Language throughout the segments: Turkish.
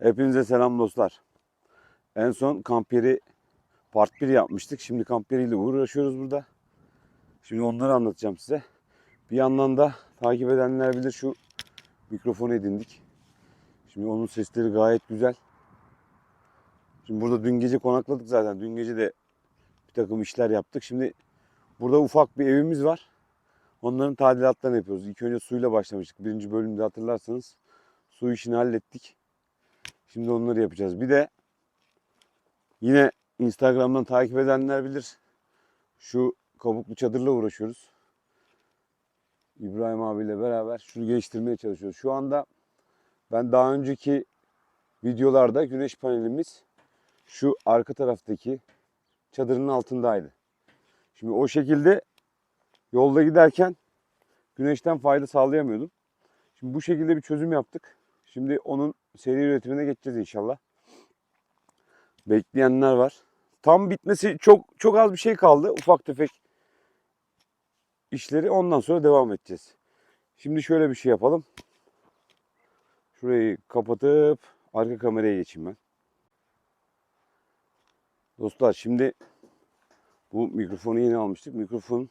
Hepinize selam dostlar. En son kamperi part 1 yapmıştık. Şimdi kamperiyle uğraşıyoruz burada. Şimdi onları anlatacağım size. Bir yandan da takip edenler bilir şu mikrofonu edindik. Şimdi onun sesleri gayet güzel. Şimdi burada dün gece konakladık zaten. Dün gece de bir takım işler yaptık. Şimdi burada ufak bir evimiz var. Onların tadilatlarını yapıyoruz. İlk önce suyla başlamıştık. Birinci bölümde hatırlarsanız su işini hallettik. Şimdi onları yapacağız. Bir de yine Instagram'dan takip edenler bilir. Şu kabuklu çadırla uğraşıyoruz. İbrahim abiyle beraber şunu geliştirmeye çalışıyoruz. Şu anda ben daha önceki videolarda güneş panelimiz şu arka taraftaki çadırın altındaydı. Şimdi o şekilde yolda giderken güneşten fayda sağlayamıyordum. Şimdi bu şekilde bir çözüm yaptık. Şimdi onun seri üretimine geçeceğiz inşallah. Bekleyenler var. Tam bitmesi çok çok az bir şey kaldı. Ufak tefek işleri ondan sonra devam edeceğiz. Şimdi şöyle bir şey yapalım. Şurayı kapatıp arka kameraya geçeyim ben. Dostlar şimdi bu mikrofonu yeni almıştık. Mikrofon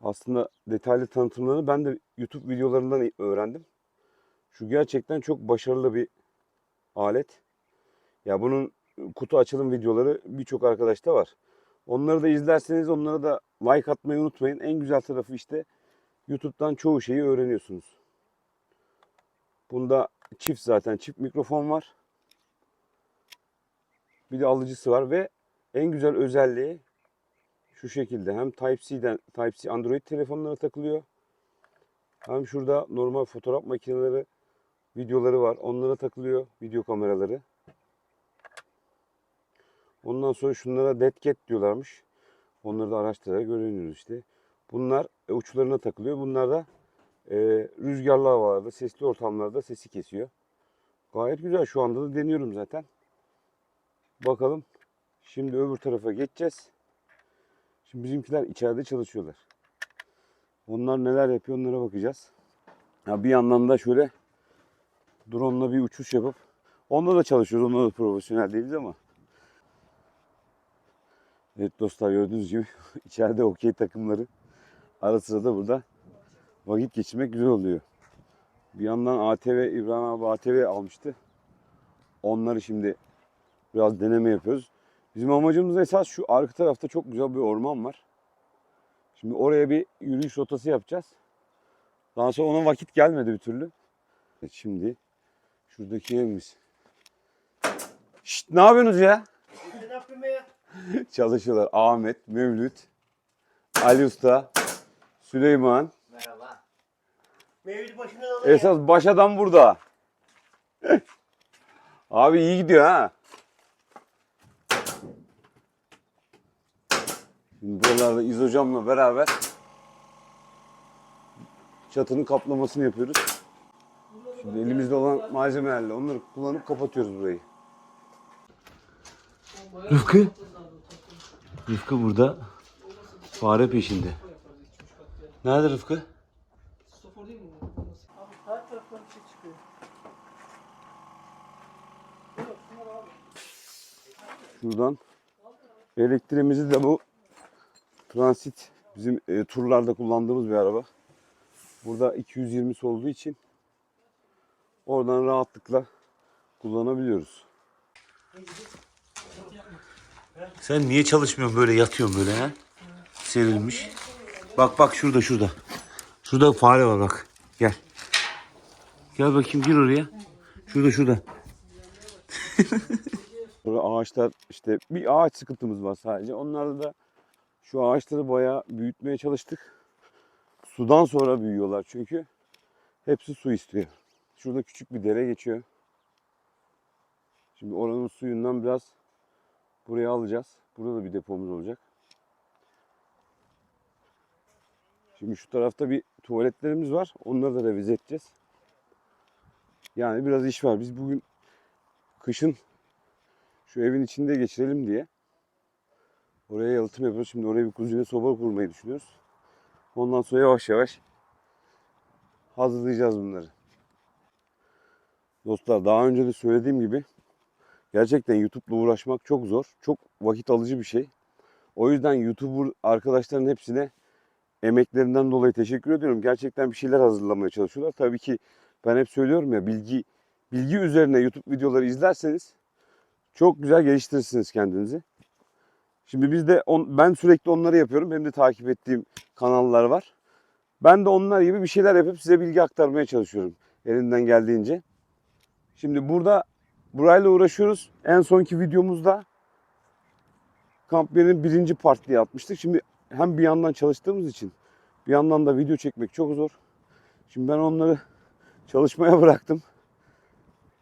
aslında detaylı tanıtımlarını ben de YouTube videolarından öğrendim. Şu gerçekten çok başarılı bir alet. Ya bunun kutu açılım videoları birçok arkadaşta var. Onları da izlerseniz onlara da like atmayı unutmayın. En güzel tarafı işte YouTube'dan çoğu şeyi öğreniyorsunuz. Bunda çift zaten çift mikrofon var. Bir de alıcısı var ve en güzel özelliği şu şekilde hem Type-C'den Type-C Android telefonlara takılıyor. Hem şurada normal fotoğraf makineleri videoları var. Onlara takılıyor video kameraları. Ondan sonra şunlara dead cat diyorlarmış. Onları da araştırarak öğreniyoruz işte. Bunlar e, uçlarına takılıyor. Bunlar da e, rüzgarlı havalarda, sesli ortamlarda sesi kesiyor. Gayet güzel. Şu anda da deniyorum zaten. Bakalım. Şimdi öbür tarafa geçeceğiz. Şimdi bizimkiler içeride çalışıyorlar. Onlar neler yapıyor onlara bakacağız. Ya bir yandan da şöyle drone'la bir uçuş yapıp onda da çalışıyoruz. Onda da profesyonel değiliz ama. Evet dostlar gördüğünüz gibi içeride okey takımları ara sıra da burada vakit geçirmek güzel oluyor. Bir yandan ATV, İbrahim abi ATV almıştı. Onları şimdi biraz deneme yapıyoruz. Bizim amacımız esas şu arka tarafta çok güzel bir orman var. Şimdi oraya bir yürüyüş rotası yapacağız. Daha sonra ona vakit gelmedi bir türlü. Şimdi şuradaki evimiz. Şşt ne yapıyorsunuz ya? Çalışıyorlar. Ahmet, Mevlüt, Ali Usta, Süleyman. Merhaba. Mevlid başına alın Esas baş adam burada. Abi iyi gidiyor ha. Şimdi buralarda İz hocamla beraber çatının kaplamasını yapıyoruz. Şimdi elimizde olan malzemelerle onları kullanıp kapatıyoruz burayı. Rıfkı. Rıfkı burada. Fare peşinde. Nerede Rıfkı? Şuradan elektriğimizi de bu transit bizim e, turlarda kullandığımız bir araba. Burada 220 olduğu için oradan rahatlıkla kullanabiliyoruz. Sen niye çalışmıyorsun böyle yatıyorsun böyle ha? Serilmiş. Bak bak şurada şurada. Şurada fare var bak. Gel. Gel bakayım gir oraya. Şurada şurada. Sonra ağaçlar işte bir ağaç sıkıntımız var sadece. Onlarda da şu ağaçları bayağı büyütmeye çalıştık. Sudan sonra büyüyorlar çünkü. Hepsi su istiyor. Şurada küçük bir dere geçiyor. Şimdi oranın suyundan biraz buraya alacağız. Burada da bir depomuz olacak. Şimdi şu tarafta bir tuvaletlerimiz var. Onları da revize edeceğiz. Yani biraz iş var. Biz bugün kışın şu evin içinde geçirelim diye oraya yalıtım yapıyoruz. Şimdi oraya bir kuzine soba kurmayı düşünüyoruz. Ondan sonra yavaş yavaş hazırlayacağız bunları. Dostlar daha önce de söylediğim gibi gerçekten YouTube'la uğraşmak çok zor. Çok vakit alıcı bir şey. O yüzden YouTuber arkadaşların hepsine emeklerinden dolayı teşekkür ediyorum. Gerçekten bir şeyler hazırlamaya çalışıyorlar. Tabii ki ben hep söylüyorum ya bilgi bilgi üzerine YouTube videoları izlerseniz çok güzel geliştirirsiniz kendinizi. Şimdi biz de on, ben sürekli onları yapıyorum. Benim de takip ettiğim kanallar var. Ben de onlar gibi bir şeyler yapıp size bilgi aktarmaya çalışıyorum elimden geldiğince. Şimdi burada burayla uğraşıyoruz. En sonki videomuzda kamp yerinin birinci part diye atmıştık. Şimdi hem bir yandan çalıştığımız için bir yandan da video çekmek çok zor. Şimdi ben onları çalışmaya bıraktım.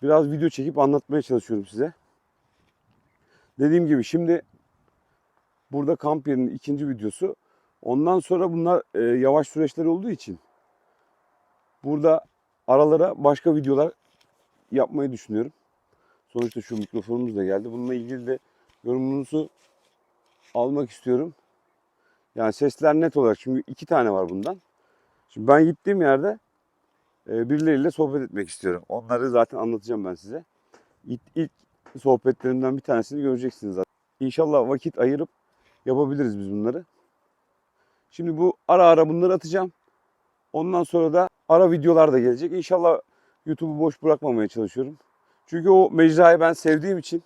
Biraz video çekip anlatmaya çalışıyorum size. Dediğim gibi şimdi burada kamp yerinin ikinci videosu. Ondan sonra bunlar e, yavaş süreçler olduğu için burada aralara başka videolar yapmayı düşünüyorum. Sonuçta şu mikrofonumuz da geldi. Bununla ilgili de yorumunuzu almak istiyorum. Yani sesler net olarak. Çünkü iki tane var bundan. Şimdi ben gittiğim yerde e, birileriyle sohbet etmek istiyorum. Onları zaten anlatacağım ben size. İlk, ilk sohbetlerimden bir tanesini göreceksiniz zaten. İnşallah vakit ayırıp yapabiliriz biz bunları. Şimdi bu ara ara bunları atacağım. Ondan sonra da ara videolar da gelecek. İnşallah YouTube'u boş bırakmamaya çalışıyorum. Çünkü o mecrayı ben sevdiğim için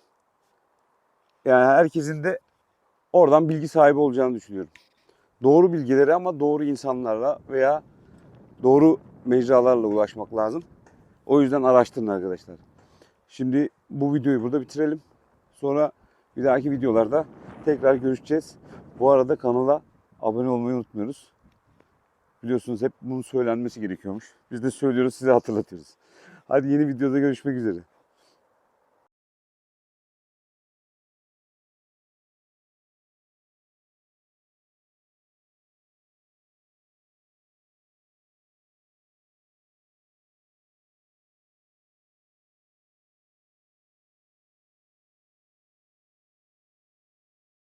yani herkesin de oradan bilgi sahibi olacağını düşünüyorum. Doğru bilgileri ama doğru insanlarla veya doğru mecralarla ulaşmak lazım. O yüzden araştırın arkadaşlar. Şimdi bu videoyu burada bitirelim. Sonra bir dahaki videolarda tekrar görüşeceğiz. Bu arada kanala abone olmayı unutmuyoruz. Biliyorsunuz hep bunun söylenmesi gerekiyormuş. Biz de söylüyoruz size hatırlatıyoruz. Hadi yeni videoda görüşmek üzere.